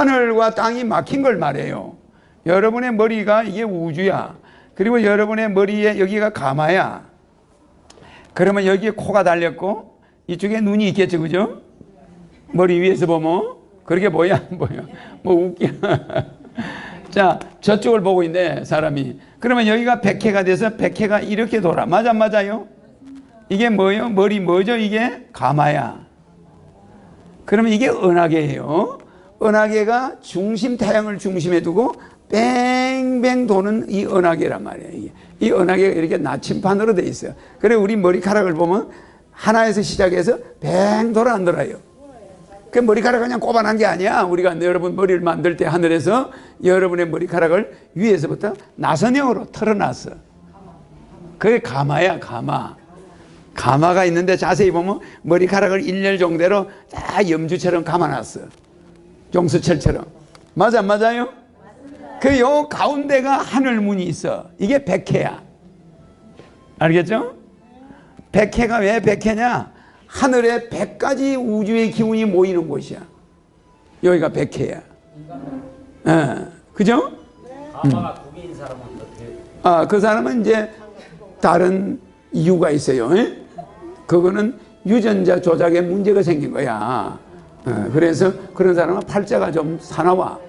하늘과 땅이 막힌 걸 말해요. 여러분의 머리가 이게 우주야. 그리고 여러분의 머리에 여기가 가마야. 그러면 여기에 코가 달렸고 이쪽에 눈이 있겠죠, 그죠? 머리 위에서 보면 그렇게 보여 안 보여? 뭐 웃겨. 자, 저쪽을 보고 있네 사람이. 그러면 여기가 백회가 돼서 백회가 이렇게 돌아. 맞아, 맞아요? 이게 뭐예요? 머리 뭐죠? 이게 가마야. 그러면 이게 은하계예요. 은하계가 중심 태양을 중심에 두고 뺑뺑 도는 이 은하계란 말이에요. 이 은하계가 이렇게 나침판으로 돼 있어요. 그래 우리 머리카락을 보면 하나에서 시작해서 뱅 돌아 안 돌아요. 그 머리카락 그냥 꼽아난 게 아니야. 우리가 여러분 머리를 만들 때 하늘에서 여러분의 머리카락을 위에서부터 나선형으로 털어놨어. 그게 가마야, 가마. 가마가 있는데 자세히 보면 머리카락을 일렬 정대로 다 염주처럼 감아놨어. 용수철처럼. 맞아, 안 맞아요? 그 요 가운데가 하늘문이 있어. 이게 백해야. 알겠죠? 백해가 왜 백해냐? 하늘에 백가지 우주의 기운이 모이는 곳이야. 여기가 백해야. 예. 그죠? 아, 그 사람은 이제 다른 이유가 있어요. 예? 그거는 유전자 조작에 문제가 생긴 거야. 어, 그래서 그런 사람은 팔자가 좀 사나워.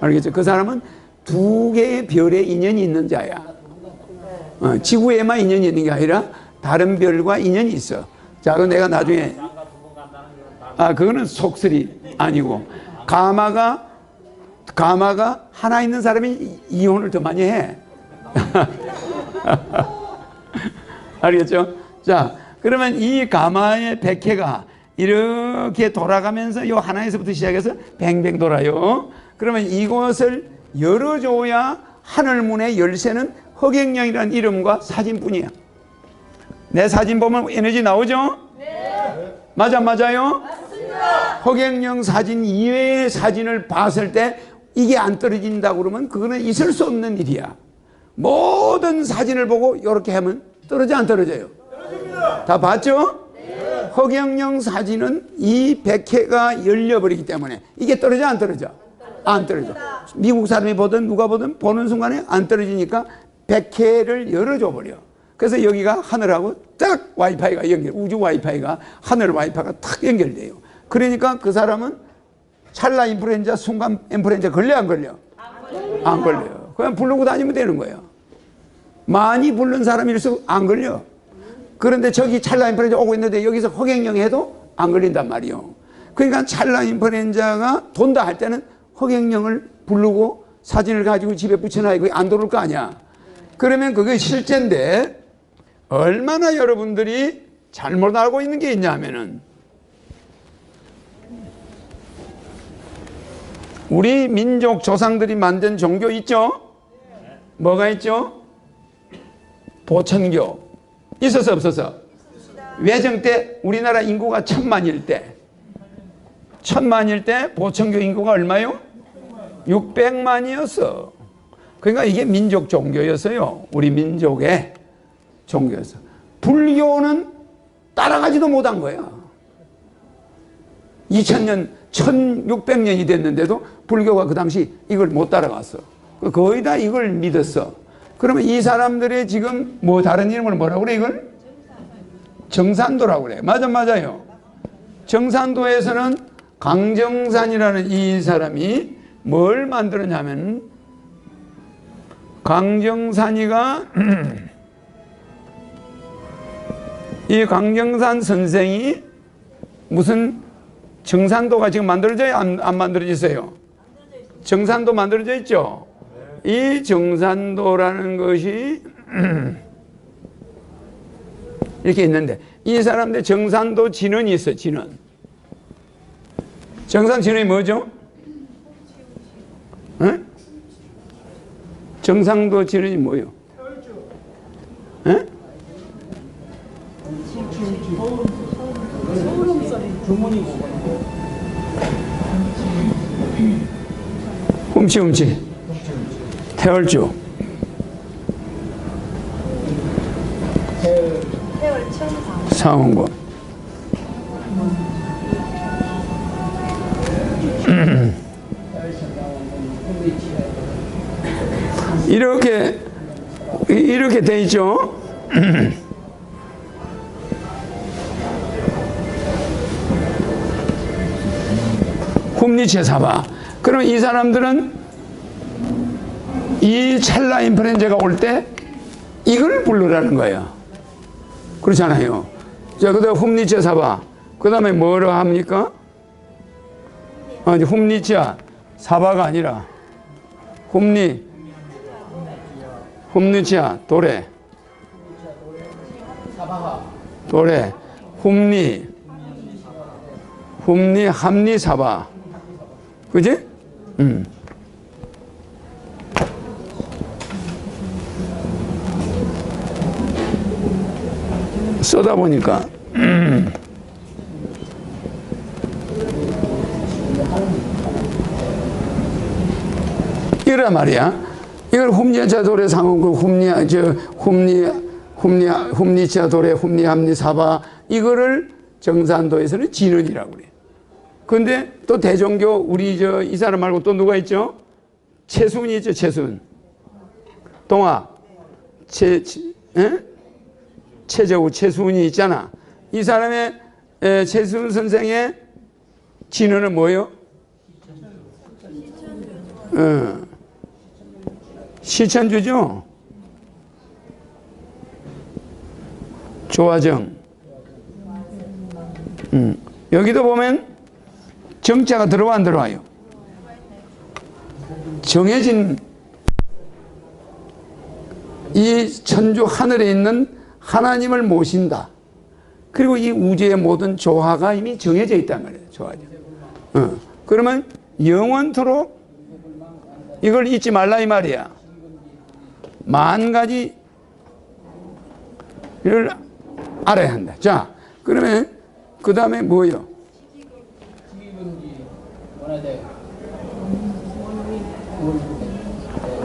알겠죠? 그 사람은 두 개의 별에 인연이 있는 자야. 어, 지구에만 인연이 있는 게 아니라 다른 별과 인연이 있어. 자, 그 내가 나중에 아, 그거는 속설이 아니고 가마가 가마가 하나 있는 사람이 이혼을 더 많이 해. 알겠죠? 자, 그러면 이 가마의 백해가 이렇게 돌아가면서 요 하나에서부터 시작해서 뱅뱅 돌아요. 그러면 이곳을 열어줘야 하늘문의 열쇠는 허경영이라는 이름과 사진뿐이야. 내 사진 보면 에너지 나오죠? 맞아, 맞아요? 허경영 사진 이외의 사진을 봤을 때 이게 안 떨어진다고 그러면 그거는 있을 수 없는 일이야. 모든 사진을 보고 이렇게 하면 떨어져 안 떨어져요? 다 봤죠? 허경영 사진은 이 백회가 열려버리기 때문에 이게 떨어져 안 떨어져? 안 떨어져. 미국 사람이 보든 누가 보든 보는 순간에 안 떨어지니까 백회를 열어줘 버려. 그래서 여기가 하늘하고 딱 와이파이가 연결, 우주 와이파이가 하늘 와이파이가 탁 연결돼요. 그러니까 그 사람은 찰나 인플루엔자, 순간 인플루엔자 걸려 안 걸려? 안 걸려요. 그냥 부르고 다니면 되는 거예요. 많이 부른 사람일수록 안 걸려. 그런데 저기 찰나 인플루엔자 오고 있는데 여기서 허경영 해도 안 걸린단 말이요. 그러니까 찰나 인플루엔자가 돈다 할 때는 허경영을 부르고 사진을 가지고 집에 붙여놔야 그게 안 돌을 거 아니야. 그러면 그게 실제인데 얼마나 여러분들이 잘못 알고 있는 게 있냐면은 우리 민족 조상들이 만든 종교 있죠? 뭐가 있죠? 보천교. 있어서 없어서? 외정 때 우리나라 인구가 천만일 때 천만일 때 보천교 인구가 얼마요? 600만이었어. 그러니까 이게 민족 종교였어요. 우리 민족의 종교였어. 불교는 따라가지도 못한 거야. 2000년, 1600년이 됐는데도 불교가 그 당시 이걸 못 따라갔어. 거의 다 이걸 믿었어. 그러면 이 사람들의 지금 뭐 다른 이름을 뭐라고 그래 이걸? 정산도라고 그래. 맞아 맞아요. 정산도에서는 강정산이라는 이 사람이 뭘 만들었냐면 강정산이가 이 강정산 선생이 무슨 정산도가 지금 만들어져요? 안, 안 만들어졌어요? 정산도 만들어져 있죠? 이 정산도라는 것이 이렇게 있는데 이 사람들 정산도 진원이 있어 진원 정산 진원이 뭐죠? 응? 정상도 진원이 뭐예요? 응? 훔치 훔치 해열주. 상원군. 이렇게 이렇게 돼 있죠. 홈니체 사바. 그럼 이 사람들은 이 찰나 인플루엔자가 올 때 이걸 부르라는 거예요. 그렇잖아요. 자, 그 다음에 홈리체 사바. 그 다음에 뭐로 합니까? 아니, 홈리치야. 사바가 아니라 홈리. 홈리치야. 도래. 도래. 홈리. 홈리, 함리, 사바. 그지? 음. 써다 보니까 이란 말이야. 이걸 홈리아차 도래 상원그 홈리아 저 홈리 홈리 홈리차 도래 홈리 함리 사바 이거를 정산도에서는 진원이라고 그래. 근데 또 대종교 우리 저 이 사람 말고 또 누가 있죠? 최순이 있죠, 최순. 동아 최? 최저우 최순이 있잖아. 이 사람의 에, 최순 선생의 진원은 뭐예요? 어. 시천주죠. 조화정. 음. 여기도 보면 정자가 들어와 안 들어와요? 정해진 이 천주 하늘에 있는 하나님을 모신다. 그리고 이 우주의 모든 조화가 이미 정해져 있단 말이에요. 조화죠. 어. 그러면 영원토록 이걸 잊지 말라 이 말이야. 만 가지 를 알아야 한다. 자, 그러면 그 다음에 뭐요?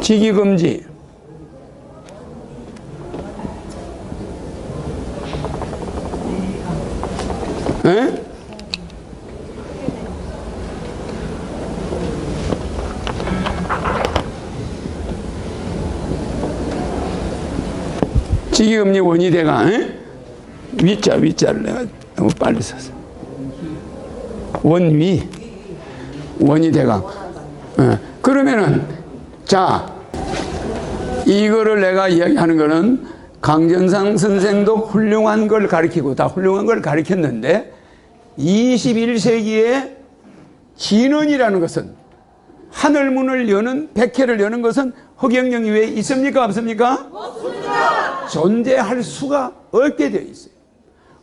직위금지. 에? 직위금리 원위대가 에? 위자 위자를 내가 너무 빨리 썼어. 원위 원위대강. 어. 그러면은 자 이거를 내가 이야기하는 거는 강전상 선생도 훌륭한 걸 가르치고 다 훌륭한 걸 가르쳤는데 21세기에 진원이라는 것은 하늘문을 여는 백회를 여는 것은 허경영 이외에 있습니까 없습니까? 없습니다. 존재할 수가 없게 되어 있어요.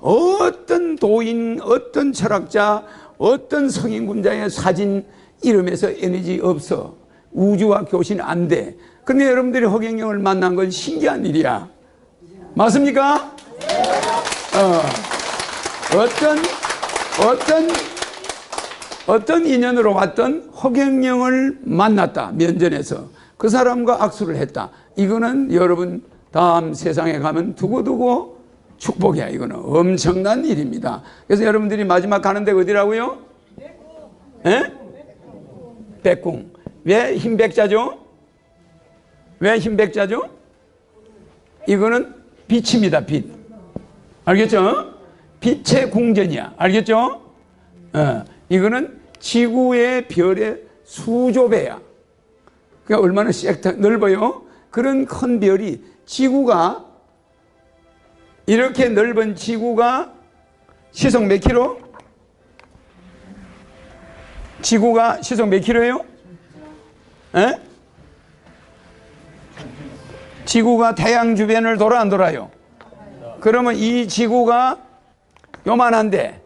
어떤 도인, 어떤 철학자, 어떤 성인군자의 사진 이름에서 에너지 없어. 우주와 교신 안 돼. 근데 여러분들이 허경영을 만난 건 신기한 일이야. 맞습니까? 어. 어떤, 어떤, 어떤 인연으로 왔던 허경영을 만났다. 면전에서. 그 사람과 악수를 했다. 이거는 여러분 다음 세상에 가면 두고두고 축복이야. 이거는 엄청난 일입니다. 그래서 여러분들이 마지막 가는 데 어디라고요? 예? 백궁. 왜 흰백자죠? 왜 흰백자죠? 이거는 빛입니다. 빛. 알겠죠? 빛의 궁전이야. 알겠죠? 어, 이거는 지구의 별의 수조배야. 그러니까 얼마나 섹터 넓어요? 그런 큰 별이 지구가 이렇게 넓은 지구가 시속 몇 킬로? 지구가 시속 몇 킬로예요? 에? 지구가 태양 주변을 돌아 안 돌아요? 그러면 이 지구가 요만한데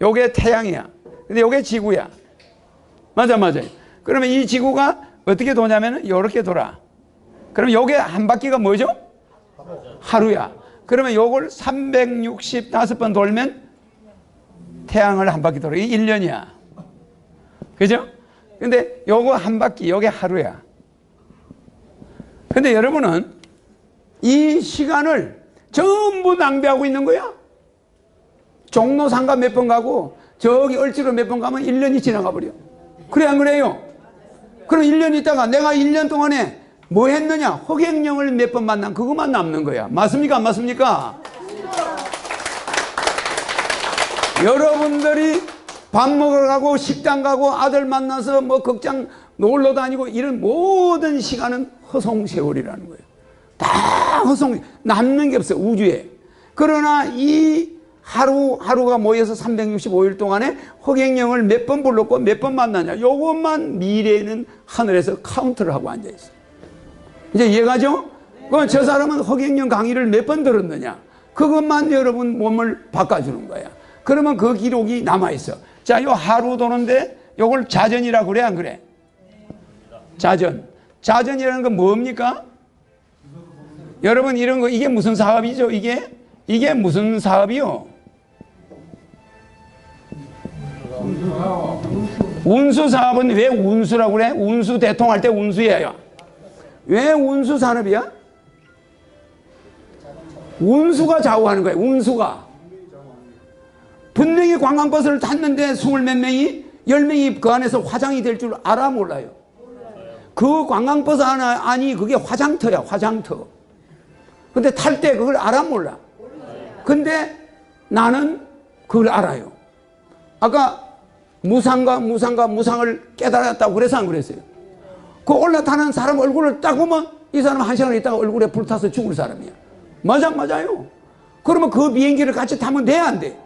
요게 태양이야. 근데 요게 지구야. 맞아 맞아요. 그러면 이 지구가 어떻게 도냐면은 요렇게 돌아. 그럼 요게 한 바퀴가 뭐죠? 하루야. 그러면 요걸 365번 돌면 태양을 한 바퀴 돌아. 이게 1년이야. 그죠? 근데 요거 한 바퀴, 요게 하루야. 근데 여러분은 이 시간을 전부 낭비하고 있는 거야. 종로 상가 몇 번 가고 저기 얼지로 몇 번 가면 1년이 지나가 버려. 그래 안 그래요? 그럼 1년 있다가 내가 1년 동안에 뭐 했느냐? 허경영을 몇 번 만난 그것만 남는 거야. 맞습니까? 안 맞습니까? 여러분들이 밥 먹으러 가고 식당 가고 아들 만나서 뭐 극장 놀러 다니고 이런 모든 시간은 허송 세월이라는 거예요. 다 허송 남는 게 없어 우주에. 그러나 이 하루 하루가 모여서 365일 동안에 허경영을 몇 번 불렀고 몇 번 만나냐. 요것만 미래에는 하늘에서 카운트를 하고 앉아 있어. 이제 이해가죠? 그럼 저 사람은 허경영 강의를 몇 번 들었느냐? 그것만 여러분 몸을 바꿔주는 거야. 그러면 그 기록이 남아있어. 자, 요 하루 도는데 요걸 자전이라 그래, 안 그래? 자전. 자전이라는 건 뭡니까? 여러분 이런 거, 이게 무슨 사업이죠? 이게? 이게 무슨 사업이요? 운수 사업은 왜 운수라고 그래? 운수 대통할 때 운수예요. 왜 운수 산업이야? 운수가 좌우하는 거예요. 운수가. 분명히 관광버스를 탔는데 스물 몇 명이 열 명이 그 안에서 화장이 될 줄 알아 몰라요. 그 관광버스 하나 아니 그게 화장터야 화장터. 근데 탈 때 그걸 알아 몰라. 근데 나는 그걸 알아요. 아까 무상과 무상과 무상을 깨달았다고 그래서 안 그랬어요. 그 올라타는 사람 얼굴을 딱 보면 이 사람 한 시간 있다가 얼굴에 불타서 죽을 사람이야. 맞아, 맞아요. 그러면 그 비행기를 같이 타면 돼, 안 돼?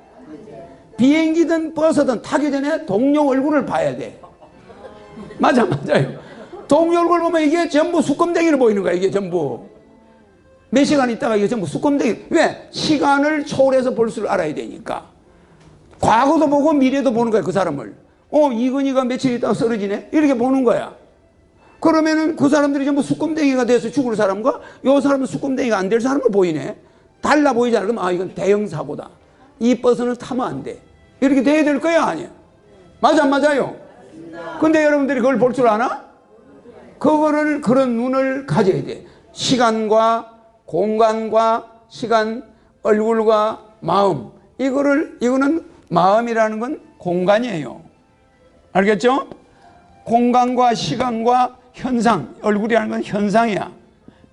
비행기든 버스든 타기 전에 동료 얼굴을 봐야 돼. 맞아, 맞아요. 동료 얼굴 보면 이게 전부 수검댕이로 보이는 거야, 이게 전부. 몇 시간 있다가 이게 전부 수검댕이. 왜? 시간을 초월해서 볼줄 알아야 되니까. 과거도 보고 미래도 보는 거야, 그 사람을. 어, 이건희가 며칠 있다가 쓰러지네? 이렇게 보는 거야. 그러면은 그 사람들이 전부 수검댕이가 돼서 죽을 사람과 요 사람은 수검댕이가 안 될 사람을 보이네. 달라 보이잖아. 그럼 아, 이건 대형 사고다. 이 버스는 타면 안 돼. 이렇게 돼야 될 거야, 아니야? 맞아, 안 맞아요? 근데 여러분들이 그걸 볼 줄 아나? 그거를, 그런 눈을 가져야 돼. 시간과 공간과 시간, 얼굴과 마음. 이거를, 이거는 마음이라는 건 공간이에요. 알겠죠? 공간과 시간과 현상, 얼굴이라는 건 현상이야.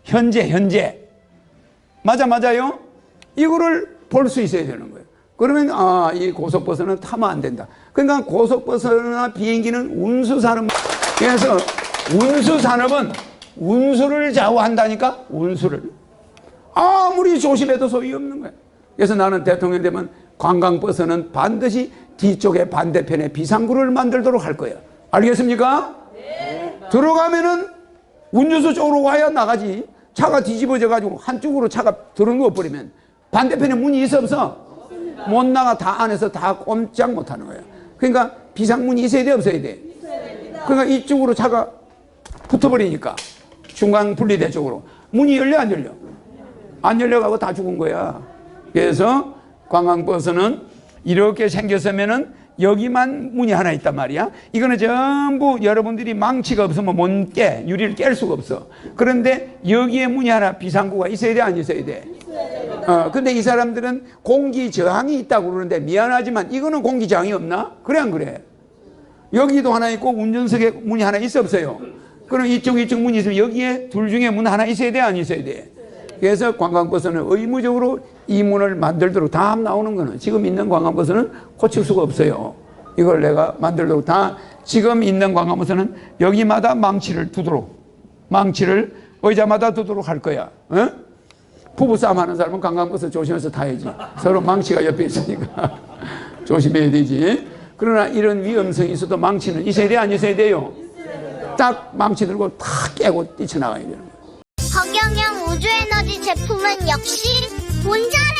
현재, 현재. 맞아, 맞아요? 이거를 볼 수 있어야 되는 거예요. 그러면, 아, 이 고속버스는 타면 안 된다. 그러니까 고속버스나 비행기는 운수산업, 그래서 운수산업은 운수를 좌우한다니까? 운수를. 아무리 조심해도 소용없는 거야. 그래서 나는 대통령 되면 관광버스는 반드시 뒤쪽에 반대편에 비상구를 만들도록 할 거야. 알겠습니까? 들어가면은 운전수 쪽으로 와야 나가지. 차가 뒤집어져 가지고 한쪽으로 차가 들어누워 버리면 반대편에 문이 있어 없어? 못 나가 다 안에서 다 꼼짝 못 하는 거야. 그러니까 비상문이 있어야 돼 없어야 돼? 그러니까 이쪽으로 차가 붙어 버리니까 중간 분리대 쪽으로 문이 열려 안 열려? 안 열려가고 다 죽은 거야. 그래서 관광버스는 이렇게 생겼으면은 여기만 문이 하나 있단 말이야. 이거는 전부 여러분들이 망치가 없으면 못 깨, 유리를 깰 수가 없어. 그런데 여기에 문이 하나 비상구가 있어야 돼, 안 있어야 돼? 어, 근데 이 사람들은 공기 저항이 있다고 그러는데 미안하지만 이거는 공기 저항이 없나? 그래, 안 그래? 여기도 하나 있고 운전석에 문이 하나 있어 없어요? 그럼 이쪽 이쪽 문이 있으면 여기에 둘 중에 문 하나 있어야 돼, 안 있어야 돼? 그래서 관광버스는 의무적으로 이 문을 만들도록 다 나오는 거는 지금 있는 관광버스는 고칠 수가 없어요. 이걸 내가 만들도록 다 지금 있는 관광버스는 여기마다 망치를 두도록 망치를 의자마다 두도록 할 거야. 어? 부부싸움 하는 사람은 관광버스 조심해서 타야지. 서로 망치가 옆에 있으니까 조심해야 되지. 그러나 이런 위험성이 있어도 망치는 있어야 돼, 안 있어야 돼요? 딱 망치 들고 탁 깨고 뛰쳐나가야 되는 거야. 허경영 우주에너지 제품은 역시 본전